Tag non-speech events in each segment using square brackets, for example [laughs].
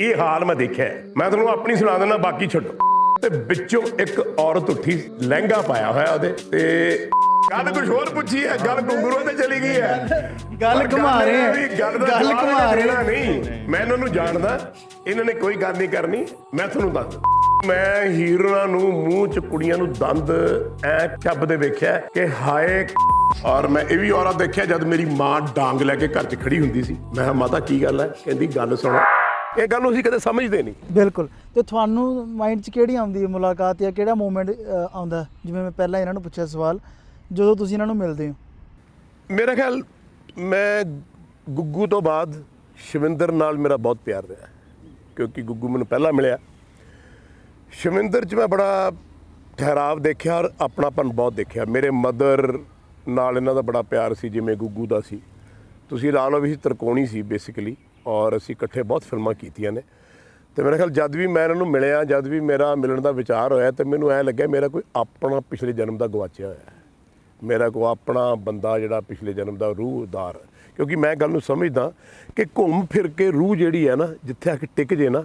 ਇਹ ਹਾਲ ਮੈਂ ਦੇਖਿਆ। ਮੈਂ ਤੁਹਾਨੂੰ ਆਪਣੀ ਸੁਣਾ ਦਿੰਦਾ ਬਾਕੀ ਛੱਡੋ ਤੇ ਵਿੱਚੋਂ ਇੱਕ ਔਰਤ ਉੱਠੀ ਲਹਿੰਗਾ ਪਾਇਆ ਹੋਇਆ ਉਹਦੇ ਤੇ ਗੱਲ ਕੁਝ ਹੋਰ ਪੁੱਛੀ ਹੈ ਗੱਲ ਗੁੰਗਰੂਆਂ ਤੇ ਚਲੀ ਗਈ ਹੈ ਗੱਲ ਘੁਮਾ ਰਹੇ ਹੈ। ਗੱਲ ਦਾ ਘੁਮਾ ਰਹੇ ਨਹੀਂ ਮੈਂ ਇਹਨਾਂ ਨੂੰ ਜਾਣਦਾ ਇਹਨਾਂ ਨੇ ਕੋਈ ਗੱਲ ਨਹੀਂ ਕਰਨੀ ਮੈਂ ਤੁਹਾਨੂੰ ਦੱਸ। ਮੈਂ ਹੀਰੋਆਂ ਨੂੰ ਮੂੰਹ ਚ ਕੁੜੀਆਂ ਨੂੰ ਦੰਦ ਐ ਚੱਬਦੇ ਵੇਖਿਆ ਕਿ ਹਾਏ ਔਰ ਮੈਂ ਇਹ ਵੀ ਔਰਤ ਦੇਖਿਆ ਜਦ ਮੇਰੀ ਮਾਂ ਡਾਂਗ ਲੈ ਕੇ ਘਰ 'ਚ ਖੜੀ ਹੁੰਦੀ ਸੀ ਮੈਂ ਮਾਤਾ ਕੀ ਗੱਲ ਹੈ ਕਹਿੰਦੀ ਗੱਲ ਸੁਣ ਇਹ ਗੱਲ ਨੂੰ ਅਸੀਂ ਕਦੇ ਸਮਝਦੇ ਨਹੀਂ। ਬਿਲਕੁਲ। ਤੇ ਤੁਹਾਨੂੰ ਮਾਈਂਡ 'ਚ ਕਿਹੜੀ ਆਉਂਦੀ ਹੈ ਮੁਲਾਕਾਤ ਜਾਂ ਕਿਹੜਾ ਮੂਮੈਂਟ ਆਉਂਦਾ ਜਿਵੇਂ ਮੈਂ ਪਹਿਲਾਂ ਇਹਨਾਂ ਨੂੰ ਪੁੱਛਿਆ ਸਵਾਲ ਜਦੋਂ ਤੁਸੀਂ ਇਹਨਾਂ ਨੂੰ ਮਿਲਦੇ ਹੋ? ਮੇਰਾ ਖਿਆਲ ਮੈਂ ਗੁੱਗੂ ਤੋਂ ਬਾਅਦ ਸ਼ਿਵਿੰਦਰ ਨਾਲ ਮੇਰਾ ਬਹੁਤ ਪਿਆਰ ਰਿਹਾ ਕਿਉਂਕਿ ਗੁੱਗੂ ਮੈਨੂੰ ਪਹਿਲਾਂ ਮਿਲਿਆ। ਸ਼ਿਵਿੰਦਰ 'ਚ ਮੈਂ ਬੜਾ ਠਹਿਰਾਵ ਦੇਖਿਆ ਔਰ ਆਪਣਾਪਨ ਬਹੁਤ ਦੇਖਿਆ। ਮੇਰੇ ਮਦਰ ਨਾਲ ਇਹਨਾਂ ਦਾ ਬੜਾ ਪਿਆਰ ਸੀ ਜਿਵੇਂ ਗੁੱਗੂ ਦਾ ਸੀ। ਤੁਸੀਂ ਲਾ ਲਓ ਵੀ ਤਰਕੋਣੀ ਸੀ ਬੇਸਿਕਲੀ ਔਰ ਅਸੀਂ ਇਕੱਠੇ ਬਹੁਤ ਫਿਲਮਾਂ ਕੀਤੀਆਂ ਨੇ। ਤੇ ਮੇਰੇ ਖਿਆਲ ਜਦ ਵੀ ਮੈਂ ਇਹਨਾਂ ਨੂੰ ਮਿਲਿਆ, ਜਦ ਵੀ ਮੇਰਾ ਮਿਲਣ ਦਾ ਵਿਚਾਰ ਹੋਇਆ ਤੇ ਮੈਨੂੰ ਐ ਲੱਗਿਆ ਮੇਰਾ ਕੋਈ ਆਪਣਾ ਪਿਛਲੇ ਜਨਮ ਦਾ ਗਵਾਚਿਆ ਹੋਇਆ ਮੇਰਾ ਕੋ ਆਪਣਾ ਬੰਦਾ ਜਿਹੜਾ ਪਿਛਲੇ ਜਨਮ ਦਾ ਰੂਹਦਾਰ ਕਿਉਂਕਿ ਮੈਂ ਗੱਲ ਨੂੰ ਸਮਝਦਾ ਕਿ ਘੁੰਮ ਫਿਰ ਕੇ ਰੂਹ ਜਿਹੜੀ ਹੈ ਨਾ, ਜਿੱਥੇ ਆ ਕੇ ਟਿਕ ਜੇ ਨਾ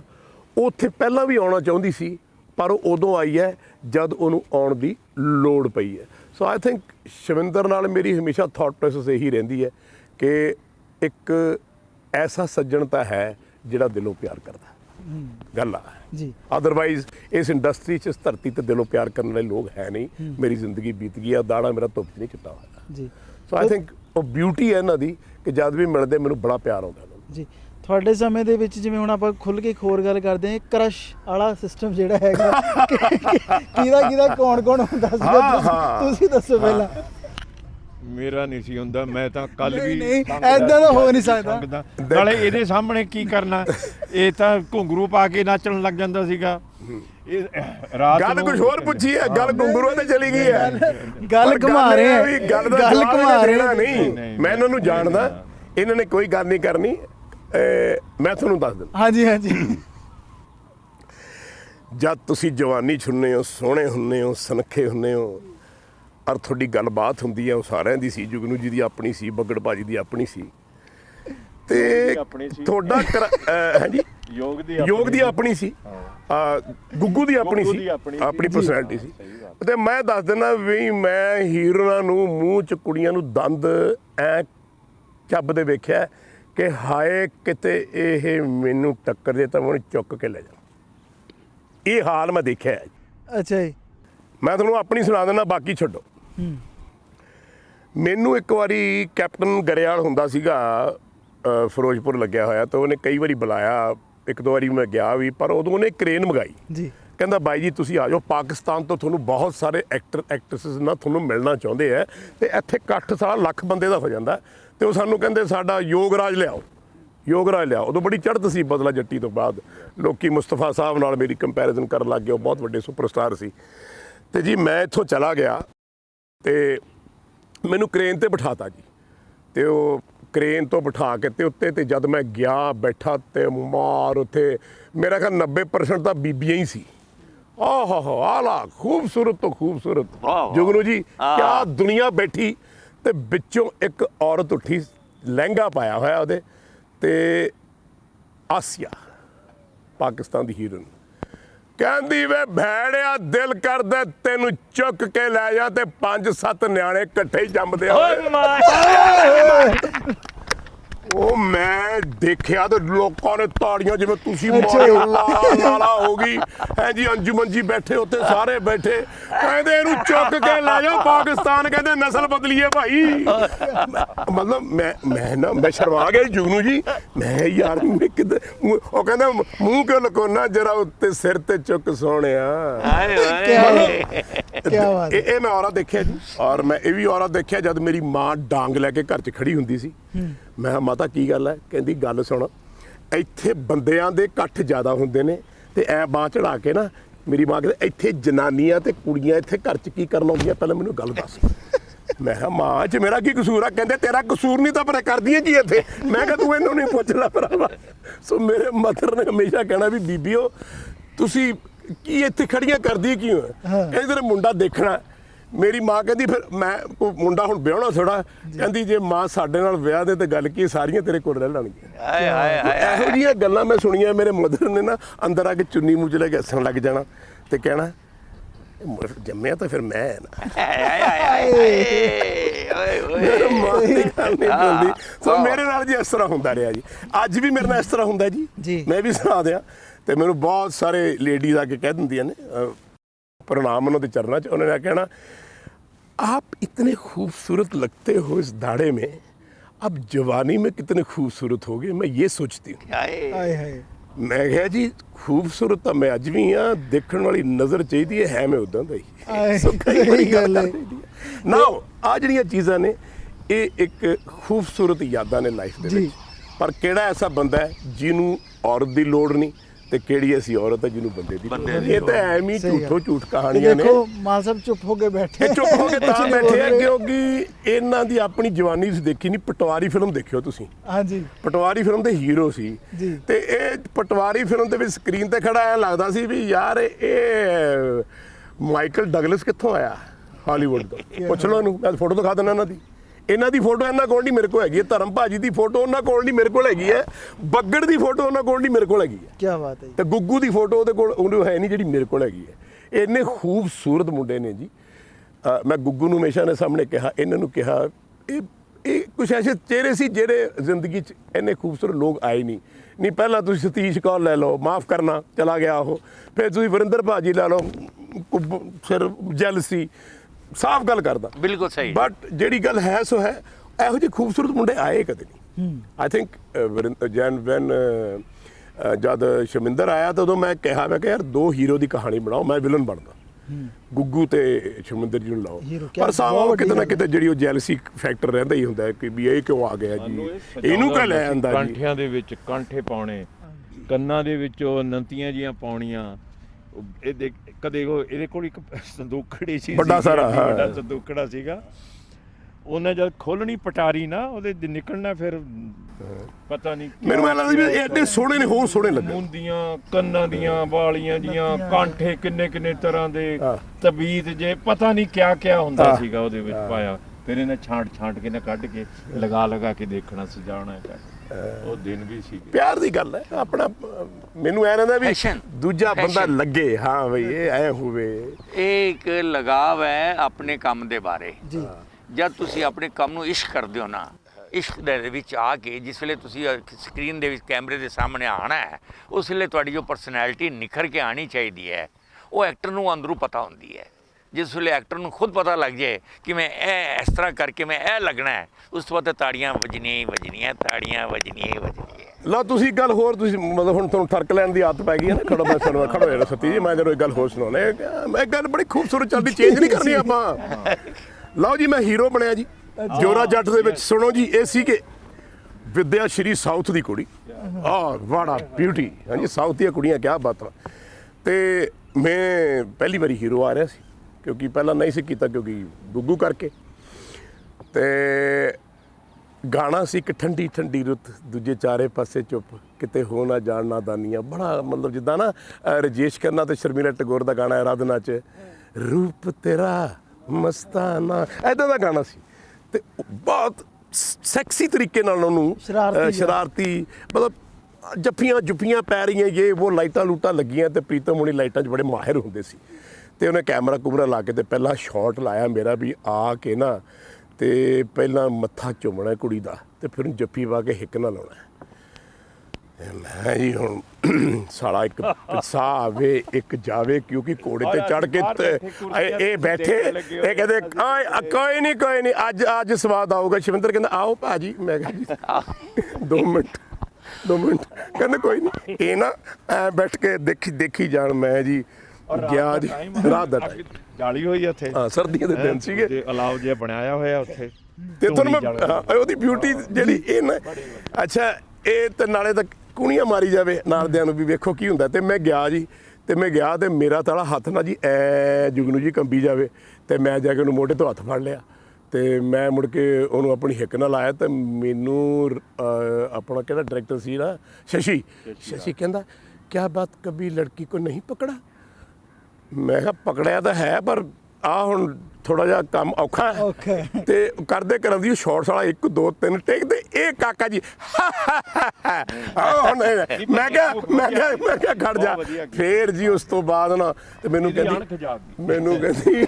ਉਹ ਉੱਥੇ ਪਹਿਲਾਂ ਵੀ ਆਉਣਾ ਚਾਹੁੰਦੀ ਸੀ, ਪਰ ਉਹ ਉਦੋਂ ਆਈ ਹੈ ਜਦ ਉਹਨੂੰ ਆਉਣ ਦੀ ਲੋੜ ਪਈ ਹੈ। ਸੋ ਆਈ ਥਿੰਕ ਸ਼ਵਿੰਦਰ ਨਾਲ ਮੇਰੀ ਹਮੇਸ਼ਾ ਥਾਟ ਪ੍ਰੋਸੈਸ ਇਹੀ ਰਹਿੰਦੀ ਹੈ ਕਿ ਇੱਕ ਐਸਾ ਸੱਜਣ ਤਾਂ ਹੈ ਜਿਹੜਾ ਦਿਲੋਂ ਪਿਆਰ ਕਰਦਾ ਗੱਲ ਆ। ਜੀ। ਅਦਰਵਾਈਜ਼ ਇਸ ਇੰਡਸਟਰੀ 'ਚ ਇਸ ਧਰਤੀ ਤੇ ਦਿਲੋਂ ਪਿਆਰ ਕਰਨ ਵਾਲੇ ਲੋਕ ਹੈ ਨਹੀਂ। ਮੇਰੀ ਜ਼ਿੰਦਗੀ ਬੀਤ ਗਈ ਆ ਦਾੜਾ ਮੇਰਾ ਧੁੱਪ 'ਚ ਨਹੀਂ ਚਿੱਟਾ ਹੋਇਆ। ਜੀ। ਸੋ ਆਈ ਥਿੰਕ ਉਹ ਬਿਊਟੀ ਹੈ ਇਹਨਾਂ ਦੀ ਕਿ ਜਦ ਵੀ ਮਿਲਦੇ ਮੈਨੂੰ ਬੜਾ ਪਿਆਰ ਆਉਂਦਾ ਜੀ। ਤੁਹਾਡੇ ਸਮੇਂ ਦੇ ਵਿੱਚ ਜਿਵੇਂ ਹੁਣ ਆਪਾਂ ਖੁੱਲ ਕੇ ਹੋਰ ਗੱਲ ਕਰਦੇ ਹਾਂ ਕ੍ਰਸ਼ ਵਾਲਾ ਸਿਸਟਮ ਜਿਹੜਾ ਹੈਗਾ ਕਿਹਦਾ ਕਿਹਦਾ ਕੌਣ ਕੌਣ ਹੁੰਦਾ ਸੀ। ਤੁਸੀਂ ਦੱਸੋ ਪਹਿਲਾਂ। ਮੇਰਾ ਨਹੀਂ ਸੀ ਹੁੰਦਾ ਮੈਂ ਤਾਂ ਕੱਲ ਵੀ ਨਹੀਂ, ਏਦਾਂ ਤਾਂ ਹੋ ਨਹੀਂ ਸਕਦਾ। ਨਾਲੇ ਇਹਦੇ ਸਾਹਮਣੇ ਕੀ ਕਰਨਾ ਇਹ ਤਾਂ ਘੁੰਗਰੂ ਪਾ ਕੇ ਨੱਚਣ ਲੱਗ ਜਾਂਦਾ ਸੀਗਾ। ਇਹ ਰਾਤ ਗੱਲ ਕੁਝ ਹੋਰ ਪੁੱਛੀ ਹੈ ਗੱਲ ਗੁੰਗਰੂਆਂ ਤੇ ਚਲੀ ਗਈ ਹੈ। ਗੱਲ ਘੁਮਾ ਰਹੇ ਹੈ। ਗੱਲ ਦਾ ਗੱਲ ਘੁਮਾ ਰਹੇ। ਨਹੀਂ। ਨਹੀਂ, ਮੈਂ ਇਹਨਾਂ ਨੂੰ ਜਾਣਦਾ ਇਹਨਾਂ ਨੇ ਕੋਈ ਗੱਲ ਨਹੀਂ ਕਰਨੀ। ਮੈਂ ਤੁਹਾਨੂੰ ਦੱਸ ਦਿੰਦਾ। ਹਾਂਜੀ ਹਾਂਜੀ। ਜਦ ਤੁਸੀਂ ਜਵਾਨੀ ਛੁੰਨੇ ਹੋ ਸੋਹਣੇ ਹੁੰਨੇ ਹੋ ਸਨਖੇ ਹੁੰਨੇ ਹੋ ਔਰ ਤੁਹਾਡੀ ਗੱਲਬਾਤ ਹੁੰਦੀ ਹੈ ਉਹ ਸਾਰਿਆਂ ਦੀ ਸੀ ਜੁਗਨੂ ਜੀ ਦੀ ਆਪਣੀ ਸੀ ਬੱਗੜ ਭਾਜੀ ਦੀ ਆਪਣੀ ਸੀ। ਤੇ ਆਪਣੀ ਸੀ। ਤੁਹਾਡਾ ਕਰ- ਅਹ, ਹਾਂਜੀ? ਯੋਗ ਦੀ ਯੋਗ ਦੀ ਆਪਣੀ ਸੀ। ਆ ਗੁੱਗੂ ਦੀ ਆਪਣੀ ਗੁੱਗੂ ਸੀ। ਦੀ ਆਪਣੀ ਸੀ। ਆਪਣੀ ਜੀ। ਪਰਸਨੈਲਿਟੀ ਸੀ। ਤੇ ਮੈਂ ਦੱਸ ਦਿੰਦਾ ਵੀ ਮੈਂ ਹੀਰੋਆਂ ਨੂੰ ਮੂੰਹ ਚ ਕੁੜੀਆਂ ਨੂੰ ਦੰਦ ਐ ਚੱਬਦੇ ਵੇਖਿਆ ਕਿ ਹਾਏ ਕਿਤੇ ਇਹ ਮੈਨੂੰ ਟੱਕਰ ਦੇ ਤਾਂ ਮੈਨੂੰ ਚੁੱਕ ਕੇ ਲੈ ਜਾ ਇਹ ਹਾਲ ਮੈਂ ਦੇਖਿਆ ਹੈ। ਅੱਛਾ ਜੀ। ਮੈਂ ਤੁਹਾਨੂੰ ਆਪਣੀ ਸੁਣਾ ਦਿੰਦਾ ਬਾਕੀ ਛੱਡੋ। ਮੈਨੂੰ ਇੱਕ ਵਾਰੀ ਕੈਪਟਨ ਗਰੇਵਾਲ ਹੁੰਦਾ ਸੀਗਾ ਫਿਰੋਜ਼ਪੁਰ ਲੱਗਿਆ ਹੋਇਆ ਤਾਂ ਉਹਨੇ ਕਈ ਵਾਰੀ ਬੁਲਾਇਆ। ਇੱਕ ਦੋ ਵਾਰੀ ਮੈਂ ਗਿਆ ਵੀ ਪਰ ਉਦੋਂ ਉਹਨੇ ਕ੍ਰੇਨ ਮੰਗਾਈ। ਜੀ। ਕਹਿੰਦਾ ਬਾਈ ਜੀ ਤੁਸੀਂ ਆ ਜਾਓ। ਪਾਕਿਸਤਾਨ ਤੋਂ ਤੁਹਾਨੂੰ ਬਹੁਤ ਸਾਰੇ ਐਕਟਰ ਐਕਟਰੈਸਸ ਨਾਲ ਤੁਹਾਨੂੰ ਮਿਲਣਾ ਚਾਹੁੰਦੇ ਆ ਤੇ ਇੱਥੇ ਇਕੱਠ ਸਾਰਾ ਲੱਖ ਬੰਦੇ ਦਾ ਹੋ ਜਾਂਦਾ। ਤੇ ਉਹ ਸਾਨੂੰ ਕਹਿੰਦੇ ਸਾਡਾ ਯੋਗਰਾਜ ਲਿਆਓ। ਯੋਗਰਾਜ ਲਿਆਓ। ਉਦੋਂ ਬੜੀ ਚੜ੍ਹਤ ਸੀ ਬਦਲਾ ਜੱਟੀ ਤੋਂ ਬਾਅਦ। ਲੋਕੀ ਮੁਸਤਫਾ ਸਾਹਿਬ ਨਾਲ ਮੇਰੀ ਕੰਪੈਰੀਜ਼ਨ ਕਰਨ ਲੱਗ ਗਏ। ਉਹ ਬਹੁਤ ਵੱਡੇ ਸੁਪਰਸਟਾਰ ਸੀ। ਤੇ ਜੀ ਮੈਂ ਇੱਥੋਂ ਚਲਾ ਗਿਆ। ਤੇ ਮੈਨੂੰ ਕ੍ਰੇਨ ਤੇ ਬਿਠਾਤਾ ਜੀ। ਤੇ ਉਹ ਕ੍ਰੇਨ ਤੋਂ ਬਿਠਾ ਕੇ ਤੇ ਉੱਤੇ ਤੇ ਜਦ ਮੈਂ ਗਿਆ ਬੈਠਾ ਤੇ ਮਾਰ ਉੱਥੇ ਮੇਰਾ ਖਿਆਲ 90% ਤਾਂ ਬੀਬੀਆਂ ਹੀ ਸੀ। ਆਹ ਹਾ ਹਾ ਆਲਾ ਖੂਬਸੂਰਤ। ਤੋਂ ਖੂਬਸੂਰਤ ਜੁਗਨੂ ਜੀ ਕਿਆ ਦੁਨੀਆ ਬੈਠੀ। ਤੇ ਵਿੱਚੋਂ ਇੱਕ ਔਰਤ ਉੱਠੀ ਲਹਿੰਗਾ ਪਾਇਆ ਹੋਇਆ ਉਹਦੇ ਤੇ ਆਸੀਆ ਪਾਕਿਸਤਾਨ ਦੀ ਹੀਰੋਇਨ ਕਹਿੰਦੀ ਵੇ ਭੈੜਿਆ ਦਿਲ ਕਰਦਾ ਤੈਨੂੰ ਚੁੱਕ ਕੇ ਲੈ ਜਾ ਤੇ ਪੰਜ ਸੱਤ ਨਿਆਣੇ ਇਕੱਠੇ ਹੀ ਜੰਮਦੇ ਆ। ਉਹ ਮੈਂ ਦੇਖਿਆ ਤੇ ਲੋਕਾਂ ਨੇ ਤਾੜੀਆਂ ਜਿਵੇਂ ਤੁਸੀਂ। ਮਾਰੇ ਲਾਲਾ ਲਾਲਾ ਹੋ ਗਈ ਹੈ ਜੀ ਅੰਜੁਮਨ ਜੀ ਬੈਠੇ ਉੱਤੇ ਸਾਰੇ ਬੈਠੇ। ਕਹਿੰਦੇ ਇਹਨੂੰ ਚੁੱਕ ਕੇ ਲੈ ਜਾ ਪਾਕਿਸਤਾਨ ਕਹਿੰਦੇ ਨਸਲ ਬਦਲੀਏ ਭਾਈ। ਮਤਲਬ ਮੈਂ ਮੈਂ ਨਾ ਮੈਂ ਸ਼ਰਮਾ ਗਿਆ ਜੁਗਨੂ ਜੀ। ਮੈਂ ਯਾਰ ਮੈਂ ਕਿੱਦਾਂ ਉਹ ਕਹਿੰਦਾ ਮੂੰਹ ਕਿਉਂ ਲਕੋਨਾ? ਜਰਾ ਉੱਤੇ ਸਿਰ ਤੇ ਚੁੱਕ ਸੋਹਣਿਆ। ਕੀ ਬਾਤ ਇਹ ਇਹ ਮੈਂ ਔਰਤ ਦੇਖਿਆ ਜੀ। ਔਰ ਮੈਂ ਇਹ ਵੀ ਔਰਤ ਦੇਖਿਆ ਜਦ ਮੇਰੀ ਮਾਂ ਡਾਂਗ ਲੈ ਕੇ ਘਰ 'ਚ ਖੜੀ ਹੁੰਦੀ ਸੀ। ਮੈਂ ਕਿਹਾ, ਮਾਤਾ ਕੀ ਗੱਲ ਹੈ? ਕਹਿੰਦੀ ਗੱਲ ਸੁਣ। ਇੱਥੇ ਬੰਦਿਆਂ ਦੇ ਇਕੱਠ ਜ਼ਿਆਦਾ ਹੁੰਦੇ ਨੇ ਤੇ ਐ ਬਾਹ ਚੜਾ ਕੇ ਨਾ ਮੇਰੀ ਮਾਂ ਕਹਿੰਦੀ ਇੱਥੇ ਜਨਾਨੀਆਂ ਤੇ ਕੁੜੀਆਂ ਇੱਥੇ ਘਰ 'ਚ ਕੀ ਕਰਨ ਆਉਂਦੀਆਂ? ਪਹਿਲਾਂ ਮੈਨੂੰ ਗੱਲ ਦੱਸ। ਮੈਂ ਕਿਹਾ ਮਾਂ ਚ ਮੇਰਾ ਕੀ ਕਸੂਰ ਆ? ਕਹਿੰਦੇ ਤੇਰਾ ਕਸੂਰ ਨਹੀਂ ਤਾਂ ਪਰ ਕਰਦੀਆਂ ਕੀ ਇੱਥੇ? ਮੈਂ ਕਿਹਾ ਤੂੰ ਇਹਨੂੰ ਨਹੀਂ ਪੁੱਛਣਾ ਭਰਾਵਾ। ਸੋ ਮੇਰੇ ਮਦਰ ਨੇ ਹਮੇਸ਼ਾ ਕਹਿਣਾ ਵੀ ਬੀਬੀਓ ਤੁਸੀਂ ਕੀ ਇੱਥੇ ਖੜੀਆਂ ਕਰਦੀ ਕਿਉਂ ਹਾਂ। ਇਧਰ ਮੁੰਡਾ ਦੇਖਣਾ ਮੇਰੀ ਮਾਂ ਕਹਿੰਦੀ ਫਿਰ ਮੈਂ ਮੁੰਡਾ ਹੁਣ ਵਿਆਹਣਾ ਥੋੜਾ ਕਹਿੰਦੀ ਜੇ ਮਾਂ ਸਾਡੇ ਨਾਲ ਵਿਆਹ ਦੇ ਤੇ ਗੱਲ ਕੀ ਸਾਰੀਆਂ ਤੇਰੇ ਕੋਲ ਰਹਿ ਲੈਣਗੀਆਂ। ਹਾਏ ਹਾਏ ਹਾਏ ਇਹੋ ਜਿਹੀਆਂ ਗੱਲਾਂ ਮੈਂ ਸੁਣੀਆਂ ਮੇਰੇ ਮਦਰ ਨੇ ਨਾ ਅੰਦਰ ਆ ਕੇ ਚੁੰਨੀ 'ਚ ਲੈ ਕੇ ਹੱਸਣ ਲੱਗ ਜਾਣਾ ਤੇ ਕਹਿਣਾ "ਇਹ ਮੁਰ- ਜੰਮਿਆ ਤਾਂ ਫਿਰ ਮੈਂ ਹੈ। ਨਾ ਹਾਏ ਮਾਂ ਦੀ ਗੱਲ ਨਹੀਂ ਹਾਂ। ਬੋਲਦੀ ਸੋ ਵਾਹ। ਮੇਰੇ ਨਾਲ ਜੀ ਇਸ ਤਰ੍ਹਾਂ ਹੁੰਦਾ ਰਿਹਾ ਜੀ ਅੱਜ ਵੀ ਮੇਰੇ ਨਾਲ ਇਸ ਤਰ੍ਹਾਂ ਹੁੰਦਾ ਜੀ ਜੀ। ਮੈਂ ਵੀ ਸੁਣਾ ਦਿਆਂ ਤੇ ਮੈਨੂੰ ਬਹੁਤ ਸਾਰੇ ਲੇਡੀਜ਼ ਆ ਕੇ ਕਹਿ ਦਿੰਦੀਆਂ ਨੇ ਅਹ, प्रणाम उन्होंने चरना च उन्होंने कहना आप इतने खूबसूरत लगते हो इस दाढ़े में अब जवानी में कितने खूबसूरत होगे मैं ये सोचती हूँ ਹਾਏ ਹਾਏ ਹਾਏ ਮੈਂ ਕਿਹਾ ਜੀ ਖੂਬਸੂਰਤ ਤਾਂ ਮੈਂ ਅੱਜ ਵੀ ਆ ਦੇਖਣ ਵਾਲੀ ਨਜ਼ਰ ਚਾਹੀਦੀ ਹੈ ਹੈ ਮੈਂ ਉਦਾਂ ਦਾ ਆਏ, ਹੀ ਸੋ ਕਈ ਸਹੀ ਬੜੀ ਗੱਲ ਗੱਲ ਹੈ। ਹੈ ਨਾ ਆ ਜਿਹੜੀਆਂ ਚੀਜ਼ਾਂ ਨੇ ਇਹ ਇੱਕ ਖੂਬਸੂਰਤ ਯਾਦਾਂ ਨੇ ਲਾਈਫ ਦੇ। ਵਿੱਚ ਪਰ ਕਿਹੜਾ ਐਸਾ ਬੰਦਾ ਹੈ ਜਿਹਨੂੰ ਔਰਤ ਦੀ ਲੋੜ ਨਹੀਂ ਤੇ ਕਿਹੜੀ ਐਸੀ ਔਰਤ ਹੈ ਜਿਹਨੂੰ ਬੰਦੇ ਦੀ ਇਹ ਤਾਂ ਐਵੇਂ। ਝੂਠੋ ਝੂਠ ਕਹਾਣੀਆਂ ਨੇ ਦੇਖੋ ਮਾਲ ਸਾਹਿਬ ਚੁੱਪ ਹੋ ਕੇ ਬੈਠੇ ਚੁੱਪ ਹੋ ਕੇ ਤਾਂ ਬੈਠੇ ਆ। ਕਿਉਂਕਿ ਇਹਨਾਂ ਦੀ ਆਪਣੀ ਜਵਾਨੀ ਤੁਸੀਂ ਦੇਖੀ ਨਹੀਂ ਪਟਵਾਰੀ ਫਿਲਮ ਦੇਖਿਓ ਤੁਸੀਂ ਹਾਂਜੀ ਪਟਵਾਰੀ ਫਿਲਮ ਦੇ ਹੀਰੋ ਸੀ ਜੀ। ਤੇ ਇਹ ਪਟਵਾਰੀ ਫਿਲਮ ਦੇ ਵਿੱਚ ਸਕਰੀਨ ਤੇ ਖੜਾ ਐ ਲੱਗਦਾ ਸੀ ਵੀ ਯਾਰ ਇਹ ਮਾਈਕਲ ਡਗਲਸ ਕਿੱਥੋਂ ਆਇਆ ਹਾਲੀਵੁੱਡ ਤੋਂ। ਪੁੱਛ ਲਓ ਇਹਨੂੰ ਮੈਂ ਫੋਟੋ ਦਿਖਾ ਦਿੰਦਾ ਇਹਨਾਂ ਦੀ। ਇਹਨਾਂ ਦੀ ਫੋਟੋ ਇਹਨਾਂ ਕੋਲ ਨਹੀਂ ਮੇਰੇ ਕੋਲ ਹੈਗੀ ਹੈ। ਧਰਮ ਭਾਜੀ ਦੀ ਫੋਟੋ ਉਹਨਾਂ ਕੋਲ ਨਹੀਂ ਮੇਰੇ ਕੋਲ ਹੈਗੀ ਹੈ। ਬੱਗੜ ਦੀ ਫੋਟੋ ਉਹਨਾਂ ਕੋਲ ਨਹੀਂ ਮੇਰੇ ਕੋਲ ਹੈਗੀ ਹੈ। ਕੀ ਬਾਤ ਹੈ। ਤੇ ਗੁੱਗੂ ਦੀ ਫੋਟੋ ਉਹਦੇ ਕੋਲ ਉਹਨੂੰ ਹੈ ਨਹੀਂ ਜਿਹੜੀ ਮੇਰੇ ਕੋਲ ਹੈਗੀ ਹੈ। ਇੰਨੇ ਖੂਬਸੂਰਤ ਮੁੰਡੇ ਨੇ ਜੀ। ਮੈਂ ਗੁੱਗੂ ਨੂੰ ਹਮੇਸ਼ਾ ਨੇ ਸਾਹਮਣੇ ਕਿਹਾ ਇਹਨਾਂ ਨੂੰ ਕਿਹਾ ਇਹ ਇਹ ਕੁਝ ਐਸੇ ਚਿਹਰੇ ਸੀ ਜਿਹੜੇ ਜ਼ਿੰਦਗੀ 'ਚ ਇੰਨੇ ਖੂਬਸੂਰਤ ਲੋਕ ਆਏ ਨਹੀਂ। ਨਹੀਂ ਪਹਿਲਾਂ ਤੁਸੀਂ ਸਤੀਸ਼ ਕੌਰ ਲੈ ਲਓ ਮਾਫ ਕਰਨਾ ਚਲਾ ਗਿਆ ਉਹ। ਫਿਰ ਤੁਸੀਂ ਵਰਿੰਦਰ ਭਾਜੀ ਲੈ ਲਓ ਫਿਰ ਜੈਲਸੀ। ਸਾਫ਼ ਗੱਲ ਕਰਦਾ। ਬਿਲਕੁਲ ਸਹੀ। ਬਟ ਜਿਹੜੀ ਗੱਲ ਹੈ ਸੋ ਹੈ ਇਹੋ ਜਿਹੇ ਖੂਬਸੂਰਤ ਮੁੰਡੇ ਆਏ ਕਦੇ ਨਹੀਂ। ਆਈ ਥਿੰਕ ਜੈਨ ਵੈਨ ਜਦ ਸ਼ਮਿੰਦਰ ਆਇਆ ਤਾਂ ਉਦੋਂ ਮੈਂ ਕਿਹਾ ਮੈਂ ਕਿਹਾ ਯਾਰ ਦੋ ਹੀਰੋ ਦੀ ਕਹਾਣੀ ਬਣਾਓ ਮੈਂ ਵਿਲਨ ਬਣਦਾ। ਗੁੱਗੂ ਤੇ ਸ਼ਮਿੰਦਰ ਜੀ ਨੂੰ ਲਾਓ। ਪਰ ਸਾਵਾ ਕਿਤੇ ਨਾ ਕਿਤੇ ਜਿਹੜੀ ਉਹ ਜੈਲਸੀ ਫੈਕਟਰ ਰਹਿੰਦਾ ਹੀ ਹੁੰਦਾ ਕਿ ਵੀ ਇਹ ਕਿਉਂ ਆ ਗਿਆ ਜੀ? ਇਹਨੂੰ ਕਾ ਲੈ ਆਂਦਾ ਜੀ? ਕੰਠਿਆਂ ਦੇ ਵਿੱਚ ਕੰਠੇ ਪਾਉਣੇ ਕੰਨਾਂ ਦੇ ਵਿੱਚ ਉਹ ਨੰਤੀਆਂ ਜੀਆਂ ਪਾਉਣੀਆਂ ਇਹ ਦੇਖ ਕਦੇ ਉਹ ਇਹਦੇ ਕੋਲ ਇੱਕ ਸੰਦੂਕੜੀ ਸੀ ਵੱਡਾ ਸਾਰਾ, ਵੱਡਾ ਹਾਂ। ਸੰਦੂਕੜਾ ਸੀਗਾ। ਉਹਨੇ ਜਦ ਖੋਲਣੀ ਪਟਾਰੀ ਨਾ ਉਹਦੇ ਦੀ ਨਿਕਲਣਾ ਫਿਰ ਪਤਾ ਨਹੀਂ ਮੈਨੂੰ ਐਂ ਲੱਗਦਾ ਵੀ ਇਹ ਐਡੇ ਸੋਹਣੇ ਨੇ ਹੋਰ ਸੋਹਣੇ ਲੱਗੇ। ਮੁੰਦੀਆਂ ਕੰਨਾਂ ਦੀਆਂ ਵਾਲੀਆਂ ਜੀਆਂ ਕਾਂਠੇ ਕਿੰਨੇ ਕਿੰਨੇ ਤਰ੍ਹਾਂ ਦੇ ਹਾਂ। ਤਬੀਤ ਜੇ ਪਤਾ ਨਹੀਂ ਕਿਆ ਕਿਆ ਹੁੰਦਾ ਹਾਂ। ਸੀਗਾ ਉਹਦੇ ਵਿੱਚ ਪਾਇਆ। ਫਿਰ ਇਹਨੇ ਛਾਂਟ ਛਾਂਟ ਕੇ ਨਾ ਕੱਢ ਕੇ ਲਗਾ ਲਗਾ ਕੇ ਦੇਖਣਾ ਸਜਾਉਣਾ ਹੈ। ਉਹ ਦਿਨ ਵੀ ਸੀਗੇ। ਪਿਆਰ ਦੀ ਗੱਲ ਹੈ ਆਪਣਾ ਮੈਨੂੰ ਐ ਰਹਿੰਦਾ ਵੀ Passion, ਦੂਜਾ ਬੰਦਾ passion। ਲੱਗੇ ਹਾਂ ਬਈ ਇਹ ਐ ਹੋਵੇ। ਇਹ ਇੱਕ ਲਗਾਵ ਹੈ ਆਪਣੇ ਕੰਮ ਦੇ ਬਾਰੇ। ਜੀ। ਜਦ ਤੁਸੀਂ ਆਪਣੇ ਕੰਮ ਨੂੰ ਇਸ਼ਕ ਕਰਦੇ ਹੋ ਨਾ ਇਸ਼ਕ ਦੇ ਵਿੱਚ ਆ ਕੇ ਜਿਸ ਵੇਲੇ ਤੁਸੀਂ ਸਕਰੀਨ ਦੇ ਵਿੱਚ ਕੈਮਰੇ ਦੇ ਸਾਹਮਣੇ ਆਣਾ ਹੈ ਉਸ ਵੇਲੇ ਤੁਹਾਡੀ ਜੋ ਪਰਸਨੈਲਿਟੀ ਨਿਖਰ ਕੇ ਆਣੀ ਚਾਹੀਦੀ ਹੈ ਉਹ ਐਕਟਰ ਨੂੰ ਅੰਦਰੋਂ ਪਤਾ ਹੁੰਦੀ ਹੈ। ਜਿਸ ਵੇਲੇ ਐਕਟਰ ਨੂੰ ਖੁਦ ਪਤਾ ਲੱਗ ਜਾਏ ਕਿ ਮੈਂ ਇਹ ਇਸ ਤਰ੍ਹਾਂ ਕਰਕੇ ਮੈਂ ਇਹ ਲੱਗਣਾ ਹੈ ਉਸ ਤੋਂ ਬਾਅਦ ਤਾੜੀਆਂ ਵੱਜਣੀਆਂ ਹੀ ਵੱਜਣੀਆਂ ਤਾੜੀਆਂ ਵੱਜਣੀਆਂ ਹੀ ਵੱਜਣੀਆਂ। ਲਓ ਤੁਸੀਂ ਗੱਲ ਹੋਰ ਤੁਸੀਂ ਮਤਲਬ ਹੁਣ ਤੁਹਾਨੂੰ ਠਰਕ ਲੈਣ ਦੀ ਆਦਤ ਪੈ ਗਈ ਹੈ ਨਾ ਖੜੋ ਮੈਂ ਸੁਣਵਾ ਖੜੋ ਯਾਰ ਸਤੀ ਜੀ ਮੈਂ ਜਦੋਂ ਇਹ ਗੱਲ ਹੋਰ ਸੁਣਾਉਣਾ ਇਹ- ਮੈਂ ਗੱਲ ਬੜੀ ਖੂਬਸੂਰਤ ਚੱਲਦੀ ਚੇਂਜ ਨਹੀਂ ਕਰਨੀ [laughs] ਆਪਾਂ। ਲਓ ਜੀ ਮੈਂ ਹੀਰੋ ਬਣਿਆ ਜੀ। ਜੋਰਾ ਜੱਟ ਦੇ ਵਿੱਚ ਸੁਣੋ ਜੀ ਇਹ ਸੀ ਕਿ ਵਿਦਿਆ ਸ਼੍ਰੀ ਸਾਊਥ ਦੀ ਕੁੜੀ। ਆ ਵਾੜਾ ਬਿਊਟੀ ਹਾਂਜੀ ਸਾਊਥ ਦੀਆਂ ਕੁੜੀਆਂ ਕਿਆ ਬਾਤਾਂ। ਤੇ ਮੈਂ ਪਹਿਲੀ ਵਾਰੀ ਹੀਰੋ ਆ ਰਿਹਾ ਸੀ। ਕਿਉਂਕਿ ਪਹਿਲਾਂ ਨਹੀਂ ਸੀ ਕੀਤਾ ਕਿਉਂਕਿ ਗੁੱਗੂ ਕਰਕੇ। ਤੇ ਗਾਣਾ ਸੀ ਇੱਕ ਠੰਡੀ ਠੰਡੀ ਰੁੱਤ ਦੂਜੇ ਚਾਰੇ ਪਾਸੇ ਚੁੱਪ ਕਿਤੇ ਹੋ ਨਾ ਜਾਣ ਨਾ ਦਾਨੀਆਂ। ਬੜਾ ਮਤਲਬ ਜਿੱਦਾਂ ਨਾ ਰਜੇਸ਼ ਖੰਨਾ ਤੇ ਸ਼ਰਮੀਲਾ ਟੈਗੋਰ ਦਾ ਗਾਣਾ ਹੈ ਰਾਧਨਾ ਚ ਰੂਪ ਤੇਰਾ ਮਸਤਾਨਾ ਐਦਾਂ ਦਾ ਗਾਣਾ ਸੀ। ਤੇ ਬਹੁਤ ਸੈਕਸੀ ਤਰੀਕੇ ਨਾਲ ਉਹਨੂੰ। ਸ਼ਰਾਰਤੀ ਮਤਲਬ ਜੱਫੀਆਂ ਜੁੱਫੀਆਂ ਪੈ ਰਹੀਆਂ ਇਹ ਉਹ ਲਾਈਟਾਂ ਲੂਟਾਂ ਲੱਗੀਆਂ ਤੇ ਪ੍ਰੀਤਮ ਹੁਣੀ ਲਾਈਟਾਂ 'ਚ ਬੜੇ ਮਾਹਿਰ ਹੁੰਦੇ ਸੀ। ਤੇ ਉਹਨੇ ਕੈਮਰਾ ਕੁਮਰਾ ਲਾ ਕੇ ਤੇ ਪਹਿਲਾ ਸ਼ਾਟ ਲਾਇਆ ਮੇਰਾ ਵੀ ਆ ਕੇ ਨਾ ਤੇ ਪਹਿਲਾਂ ਮੱਥਾ ਚੁੰਮਣਾ ਕੁੜੀ ਦਾ ਤੇ ਫਿਰ ਜੱਫੀ ਪਾ ਕੇ ਹਿੱਕ ਨਾ ਲਾਉਣਾ ਮੈਂ ਜੀ ਹੁਣ ਸਾਲਾ ਇੱਕ ਪਿੱਛਾ ਆਵੇ ਇੱਕ ਜਾਵੇ ਕਿਉਂਕਿ ਘੋੜੇ ਤੇ ਚੜ ਕੇ ਇਹ- ਬੈਠੇ ਇਹ ਕਹਿੰਦੇ "ਓਏ, ਕੋਈ ਨਹੀਂ ਕੋਈ ਨਹੀਂ ਅੱਜ ਅੱਜ ਸਵਾਦ ਆਊਗਾ। ਸ਼ਿਵਿੰਦਰ ਕਹਿੰਦਾ ਆਓ ਭਾਜੀ ਮੈਂ ਕਿਹਾ ਜੀ ਦੋ ਮਿੰਟ ਦੋ ਮਿੰਟ। ਕਹਿੰਦੇ ਕੋਈ ਨਹੀਂ ਇਹ ਨਾ ਐ ਬੈਠ ਕੇ ਦੇਖੀ ਦੇਖੀ ਜਾਣ ਮੈਂ ਜੀ। ਗਿਆ ਜੀ ਰਾਤ ਦਾ ਟਾਈਮ ਜਾਲੀ ਹੋਈ ਆ ਉੱਥੇ। ਹਾਂ ਸਰਦੀਆਂ ਦੇ ਦਿਨ ਸੀਗੇ। ਤੇ ਅਲਾਉ ਜਿਹਾ ਬਣਾਇਆ ਹੋਇਆ ਉੱਥੇ ਤੇ ਤੁਹਾਨੂੰ ਮੈਂ ਉਹਦੀ ਬਿਊਟੀ ਜਿਹੜੀ ਇਹ ਨਾ ਅੱਛਾ ਇਹ ਤੇ ਨਾਲੇ ਤਾਂ ਕੁਣੀਆਂ ਮਾਰੀ ਜਾਵੇ ਨਾਲਦਿਆਂ ਨੂੰ ਵੀ ਵੇਖੋ ਕੀ ਹੁੰਦਾ। ਤੇ ਮੈਂ ਗਿਆ ਜੀ ਤੇ ਮੈਂ ਗਿਆ ਤੇ ਮੇਰਾ ਤਾਲਾ ਹੱਥ ਨਾ ਜੀ ਐ ਜੁਗਨੂ ਜੀ ਕੰਬੀ ਜਾਵੇ। ਤੇ ਮੈਂ ਜਾ ਕੇ ਉਹਨੂੰ ਮੋਢੇ ਤੋਂ ਹੱਥ ਫੜ ਲਿਆ। ਤੇ ਮੈਂ ਮੁੜ ਕੇ ਉਹਨੂੰ ਆਪਣੀ ਹਿੱਕ ਨਾਲ ਲਾਇਆ ਤੇ ਮੈਨੂੰ ਆਪਣਾ ਕਿਹੜਾ ਡਾਇਰੈਕਟਰ ਸੀ ਨਾ ਸ਼ਸ਼ੀ ਸ਼ਸ਼ੀ ਕਹਿੰਦਾ ਕਿਆ ਬਾਤ ਕਭੀ ਲੜਕੀ ਕੋ ਨਹੀਂ ਪਕੜਾ? ਮੈਂ ਕਿਹਾ ਪਕੜਿਆ ਤਾਂ ਹੈ ਪਰ ਆ ਹੁਣ ਥੋੜਾ ਜਿਹਾ ਕੰਮ ਔਖਾ ਹੈ। ਤੇ ਕਰਦੇ ਕਰਨ ਦੀ ਸ਼ਾਰਟਸ ਵਾਲਾ 1 2 3 ਟੇਕ ਤੇ ਇਹ ਕਾਕਾ ਜੀ ਆਹ ਹੁਣ ਮੈਂ ਕਿਹਾ ਮੈਂ ਕਿਹਾ ਮੈਂ ਕਿਹਾ ਖੜ ਜਾ। ਫੇਰ ਜੀ ਉਸ ਤੋਂ ਬਾਅਦ ਨਾ ਤੇ ਮੈਨੂੰ ਕਹਿੰਦੀ। ਮੈਨੂੰ ਕਹਿੰਦੀ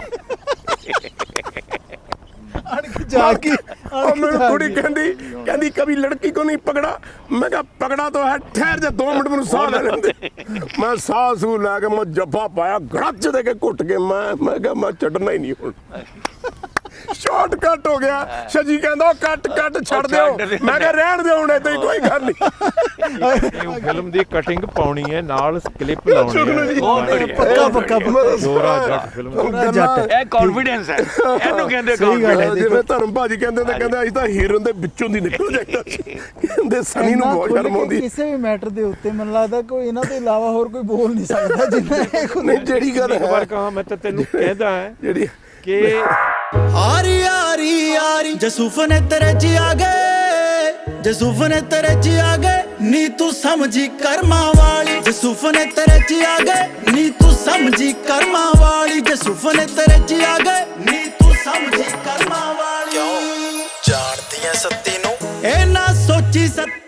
ਜਾ ਕੇ ਉਹ ਮੈਨੂੰ ਕੁੜੀ ਕਹਿੰਦੀ ਕਹਿੰਦੀ ਕभी ਲੜਕੀ ਕੋ ਨਹੀਂ ਪਕੜਾ। ਮੈਂ ਕਿਹਾ ਪਕੜਾ ਤਾਂ ਹੈ ਠਹਿਰ ਜਾ 2 ਮਿੰਟ ਮੈਨੂੰ ਸਾਹ ਲੈ ਲੈਂਦੇ ਮੈਂ ਸਾਹ ਸੂ ਲੈ ਕੇ ਮੈਂ ਜੱਫਾ ਪਾਇਆ ਗੜਚ ਦੇ ਕੇ ਘੁੱਟ ਕੇ ਮੈਂ ਮੈਂ ਕਿਹਾ ਮੈਂ ਛੱਡਣਾ ਹੀ ਨਹੀਂ ਹੁਣ। ਸ਼ਾਰਟ ਕੱਟ ਹੋ ਗਿਆ। ਸ਼ਜੀ ਕਹਿੰਦਾ ਕੱਟ ਕੱਟ ਛੱਡ ਦਿਓ। ਮੈਂ ਕਿਹਾ ਰਹਿਣ ਦਿਓ ਹੁਣ ਹੀ ਕੋਈ ਗੱਲ ਨਹੀਂ ਇਹ ਫਿਲਮ ਦੀ ਕਟਿੰਗ ਪਾਉਣੀ ਹੈ ਨਾਲ ਕਲਿੱਪ ਲਾਉਣੀ। ਹੈ। ਪੱਕਾ ਪੱਕਾ ਪੱਕਾ ਦੋਰਾ ਜੱਟ ਫਿਲਮ। ਦਾ। ਜੱਟ ਇਹ ਕੌਨਫੀਡੈਂਸ ਹੈ। ਇਹਨੂੰ ਕਹਿੰਦੇ confidence। ਜਿਵੇਂ ਧਰਮ ਭਾਜੀ ਕਹਿੰਦੇ ਤੇ ਕਹਿੰਦੇ ਅਸੀਂ ਤਾਂ ਹੀਰੋਇਨ ਦੇ ਵਿੱਚੋਂ ਦੀ ਨਿਕਲ ਜਾਈਦਾ ਕਹਿੰਦੇ ਸਨੀ ਨੂੰ ਬਹੁਤ ਸ਼ਰਮ ਆਉਂਦੀ। ਕਿਸੇ ਵੀ ਮੈਟਰ ਦੇ ਉੱਤੇ ਮੈਨੂੰ ਲੱਗਦਾ ਕੋਈ ਇਹਨਾਂ ਤੋਂ ਇਲਾਵਾ ਹੋਰ ਕੋਈ ਬੋਲ ਨਹੀਂ ਸਕਦਾ ਜਿੰਨਾ ਇਹ ਜਿਹੜੀ ਗੱਲ ਇੱਕ ਵਾਰ ਹੈ। ਕਹਾ ਮੈਂ ਤਾਂ ਤੈਨੂੰ ਕਹਿੰਦਾ ਹੈ ਜਿਹੜੀ ਕਿ ਆਰੀ ਆਰੀ ਆਰੀ। ਜਸੂਫ ਨੇ ਤੇਰੇ ਚ ਆ ਗਏ। ਜਸੂਫ ਨੇ ਤੇਰੇ ਚ ਆ ਗਏ। ਨੀ ਤੂੰ ਸਮਝੀ ਕਰਮਾਂ ਵਾਲੀ। ਜਸੂਫ ਨੇ ਤੇਰੇ ਚ ਆ ਗਏ। ਨੀ ਤੂੰ ਸਮਝੀ ਕਰਮਾਂ ਵਾਲੀ। ਜਸੂਫ ਨੇ ਤੇਰੇ ਚ ਆ ਗਏ। ਨੀ ਤੂੰ ਸਮਝੀ ਕਰਮਾਂ ਵਾਲੀ। ਜਾਣਦੀ ਐ ਸੱਤੀ ਨੂੰ। ਇਹ ਨਾ ਸੋਚੀ ਸੱਤੀ